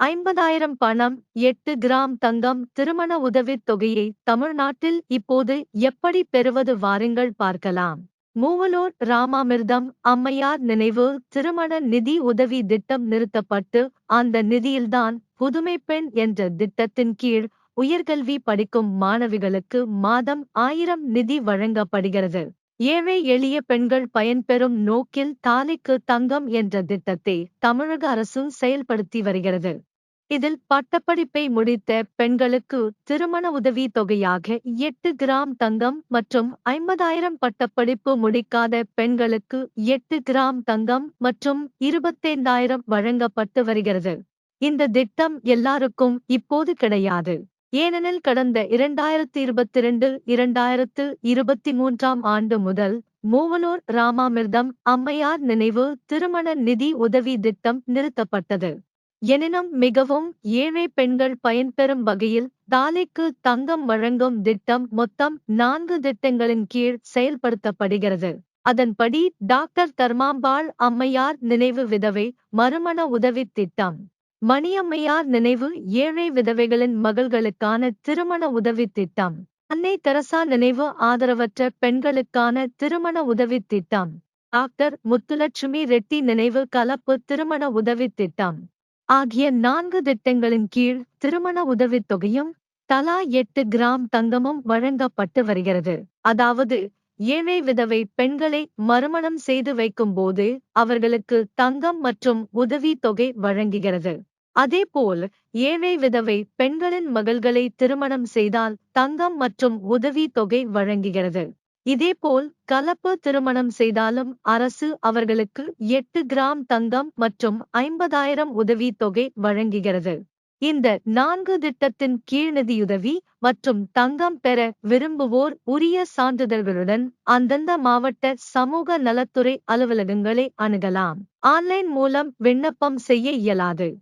ஐம்பதாயிரம் பணம் எட்டு கிராம் தங்கம் திருமண உதவித் தொகையை தமிழ்நாட்டில் இப்போது எப்படி பெறுவது வாருங்கள் பார்க்கலாம். மூவலூர் ராமாமிர்தம் அம்மையார் நினைவு திருமண நிதி உதவி திட்டம் நிறுத்தப்பட்டு அந்த நிதியில்தான் புதுமை பெண் என்ற திட்டத்தின் கீழ் உயர்கல்வி படிக்கும் மாணவிகளுக்கு மாதம் ஆயிரம் நிதி வழங்கப்படுகிறது. ஏழை எளிய பெண்கள் பயன்பெறும் நோக்கில் தாலிக்கு தங்கம் என்ற திட்டத்தை தமிழக அரசு செயல்படுத்தி வருகிறது. இதில் பட்டப்படிப்பை முடித்த பெண்களுக்கு திருமண உதவி தொகையாக எட்டு கிராம் தங்கம் மற்றும் ஐம்பதாயிரம் பட்டப்படிப்பு முடிக்காத பெண்களுக்கு எட்டு கிராம் தங்கம் மற்றும் இருபத்தைந்தாயிரம் வழங்கப்பட்டு வருகிறது. இந்த திட்டம் எல்லாருக்கும் இப்போது கிடையாது. ஏனெனில் கடந்த இரண்டாயிரத்தி இருபத்தி இரண்டு இரண்டாயிரத்து இருபத்தி மூன்றாம் ஆண்டு முதல் மூவலூர் ராமாமிர்தம் அம்மையார் நினைவு திருமண நிதி உதவி திட்டம் நிறுத்தப்பட்டது. எனினும் மிகவும் ஏழை பெண்கள் பயன்பெறும் வகையில் தாலிக்கு தங்கம் வழங்கும் திட்டம் மொத்தம் நான்கு திட்டங்களின் கீழ் செயல்படுத்தப்படுகிறது. அதன்படி டாக்டர் தர்மாம்பாள் அம்மையார் நினைவு விதவை மறுமண உதவித் திட்டம். மணியம்மையார் நினைவு ஏழை விதவைகளின் மகள்களுக்கான திருமண உதவி திட்டம். அன்னை தெரசா நினைவு ஆதரவற்ற பெண்களுக்கான திருமண உதவி திட்டம். டாக்டர் முத்துலட்சுமி ரெட்டி நினைவு கலப்பு திருமண உதவி திட்டம். ஆகிய நான்கு திட்டங்களின் கீழ் திருமண உதவித் தொகையும் தலா எட்டு கிராம் தங்கமும் வழங்கப்பட்டு வருகிறது. அதாவது ஏழை விதவை பெண்களை மறுமணம் செய்து வைக்கும்போது அவர்களுக்கு தங்கம் மற்றும் உதவி தொகை வழங்குகிறது. அதேபோல் ஏழை விதவை பெண்களின் மகள்களை திருமணம் செய்தால் தங்கம் மற்றும் உதவி தொகை வழங்குகிறது. இதேபோல் கலப்பு திருமணம் செய்தாலும் அரசு அவர்களுக்கு எட்டு கிராம் தங்கம் மற்றும் ஐம்பதாயிரம் உதவி தொகை வழங்குகிறது. இந்த நான்கு திட்டத்தின் கீழ் நிதியுதவி மற்றும் தங்கம் பெற விரும்புவோர் உரிய சான்றிதழ்களுடன் அந்தந்த மாவட்ட சமூக நலத்துறை அலுவலகங்களை அணுகலாம். ஆன்லைன் மூலம் விண்ணப்பம் செய்ய இயலாது.